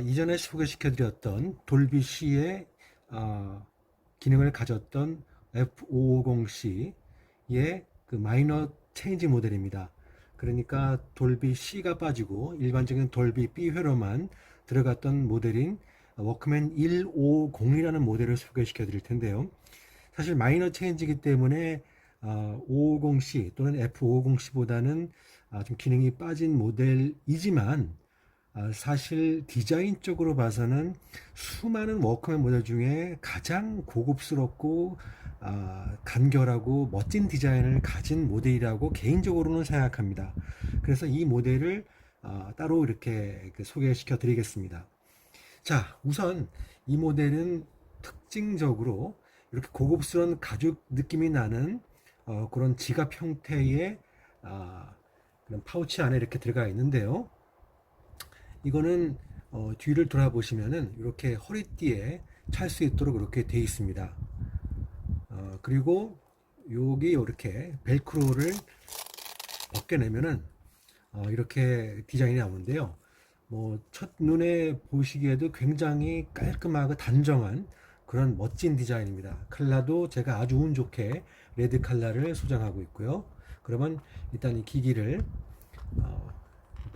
이전에 소개시켜드렸던 돌비 C의 아, 기능을 가졌던 F550C의 그 마이너 체인지 모델입니다. 그러니까 돌비 C가 빠지고 일반적인 돌비 B 회로만 들어갔던 모델인 워크맨 150이라는 모델을 소개시켜 드릴 텐데요. 사실 마이너 체인지이기 때문에 550C 또는 F550C보다는 아, 좀 기능이 빠진 모델이지만 아, 사실 디자인 쪽으로 봐서는 수많은 워크맨 모델 중에 가장 고급스럽고 아, 간결하고 멋진 디자인을 가진 모델이라고 개인적으로는 생각합니다. 그래서 이 모델을 아, 따로 이렇게 그 소개시켜 드리겠습니다. 자, 우선 이 모델은 특징적으로 이렇게 고급스러운 가죽 느낌이 나는 어, 그런 지갑 형태의 아, 그런 파우치 안에 이렇게 들어가 있는데요. 이거는 어, 뒤를 돌아보시면은 이렇게 허리띠에 찰 수 있도록 이렇게 되어 있습니다. 어, 그리고 여기 이렇게 벨크로를 벗겨내면은 어, 이렇게 디자인이 나오는데요. 뭐 첫눈에 보시기에도 굉장히 깔끔하고 단정한 그런 멋진 디자인입니다. 컬러도 제가 아주 운 좋게 레드 컬러를 소장하고 있고요. 그러면 일단 이 기기를 어,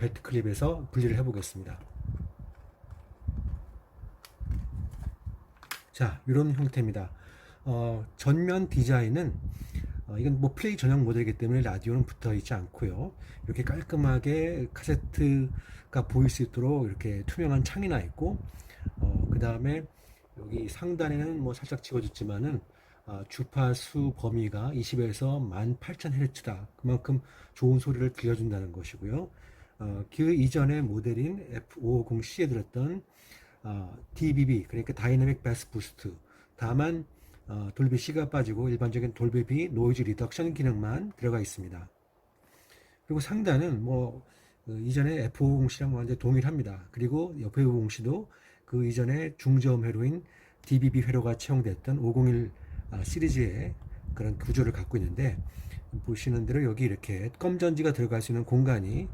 벨트 클립에서 분리를 해 보겠습니다. 자, 이런 형태입니다. 어, 전면 디자인은 어, 이건 뭐 플레이 전용 모델이기 때문에 라디오는 붙어 있지 않고요. 이렇게 깔끔하게 카세트가 보일 수 있도록 이렇게 투명한 창이 나 있고, 어, 그 다음에 여기 상단에는 뭐 살짝 지워졌지만은 아, 주파수 범위가 20에서 18,000Hz다. 그만큼 좋은 소리를 들려준다는 것이고요. 어, 그 이전의 모델인 F550C에 들었던 어, DBB, 그러니까 다이내믹 베스 부스트. 다만 어, 돌비 C가 빠지고 일반적인 돌비 B 노이즈 리덕션 기능만 들어가 있습니다. 그리고 상단은 뭐 그 이전에 F550C랑 완전 동일합니다. 그리고 옆에 550C도 그 이전에 중저음 회로인 DBB 회로가 채용됐던 501 아, 시리즈의 그런 구조를 갖고 있는데 보시는 대로 여기 이렇게 껌전지가 들어갈 수 있는 공간이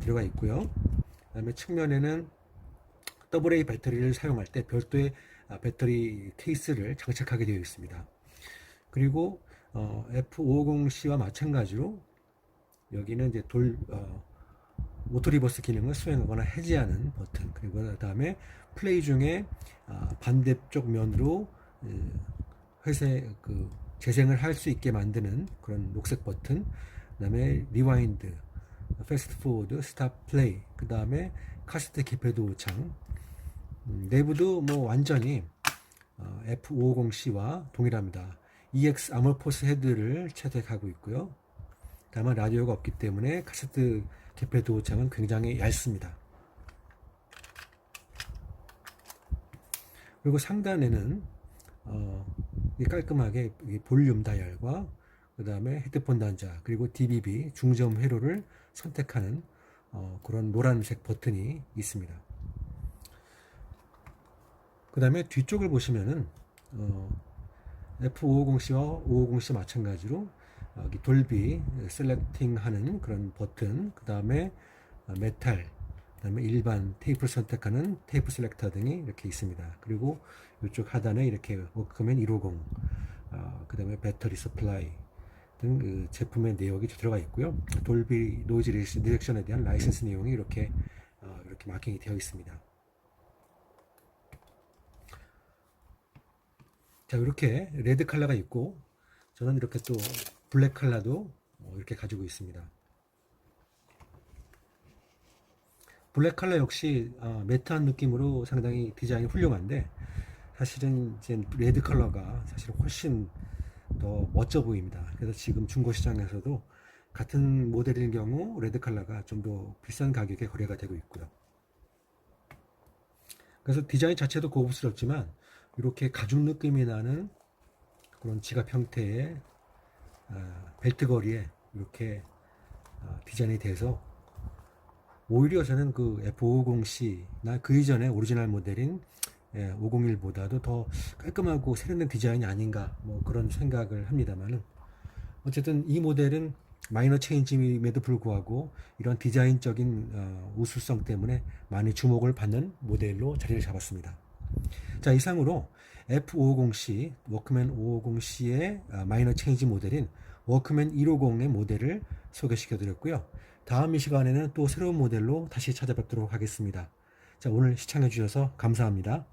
들어가 있고요. 그 다음에 측면에는 AA 배터리를 사용할 때 별도의 아, 배터리 케이스를 장착하게 되어 있습니다. 그리고 어, F550C와 마찬가지로 여기는 이제 돌 어, 오토 리버스 기능을 수행하거나 해제하는 버튼 그리고 그 다음에 플레이 중에 아, 반대쪽 면으로 회색 그 재생을 할 수 있게 만드는 그런 녹색 버튼 그 다음에 리와인드 패스트 포워드 스탑 플레이 그 다음에 카세트 기패도 창 음, 내부도 뭐 완전히 어, F550C와 동일합니다. EX 아머포스 헤드를 채택하고 있고요. 다만 라디오가 없기 때문에 카세트 개폐 도창은 굉장히 얇습니다. 그리고 상단에는 어, 깔끔하게 볼륨 다이얼과 그 다음에 헤드폰 단자 그리고 DBB 중점 회로를 선택하는 어, 그런 노란색 버튼이 있습니다. 그 다음에 뒤쪽을 보시면은 어, F550C와 550C 마찬가지로 여기 돌비 셀렉팅 하는 그런 버튼 그 다음에 메탈 그 다음에 일반 테이프를 선택하는 테이프 셀렉터 등이 이렇게 있습니다 그리고 이쪽 하단에 이렇게 워크맨 150 어, 그 다음에 배터리 서플라이 등 그 제품의 내역이 들어가 있고요 돌비 노이즈 리렉션에 대한 라이센스 내용이 이렇게 어, 이렇게 마킹이 되어 있습니다 자 이렇게 레드 컬러가 있고 저는 이렇게 또 블랙 컬러도 어, 이렇게 가지고 있습니다. 블랙 컬러 역시 어, 매트한 느낌으로 상당히 디자인이 훌륭한데 사실은 이제 레드 컬러가 사실 훨씬 더 멋져 보입니다. 그래서 지금 중고 시장에서도 같은 모델인 경우 레드 컬러가 좀 더 비싼 가격에 거래가 되고 있고요. 그래서 디자인 자체도 고급스럽지만 이렇게 가죽 느낌이 나는 그런 지갑 형태의 아, 벨트 거리에 이렇게 아, 디자인이 돼서 오히려 저는 그 F550C나 그 이전에 오리지널 모델인 501보다도 예, 더 깔끔하고 세련된 디자인이 아닌가 뭐 그런 생각을 합니다만은 어쨌든 이 모델은 마이너 체인지임에도 불구하고 이런 디자인적인 어, 우수성 때문에 많이 주목을 받는 모델로 자리를 잡았습니다. 자 이상으로 F550C 워크맨 550C의 어, 마이너 체인지 모델인 워크맨 150의 모델을 소개시켜 드렸고요. 다음 이 시간에는 또 새로운 모델로 다시 찾아뵙도록 하겠습니다. 자 오늘 시청해 주셔서 감사합니다.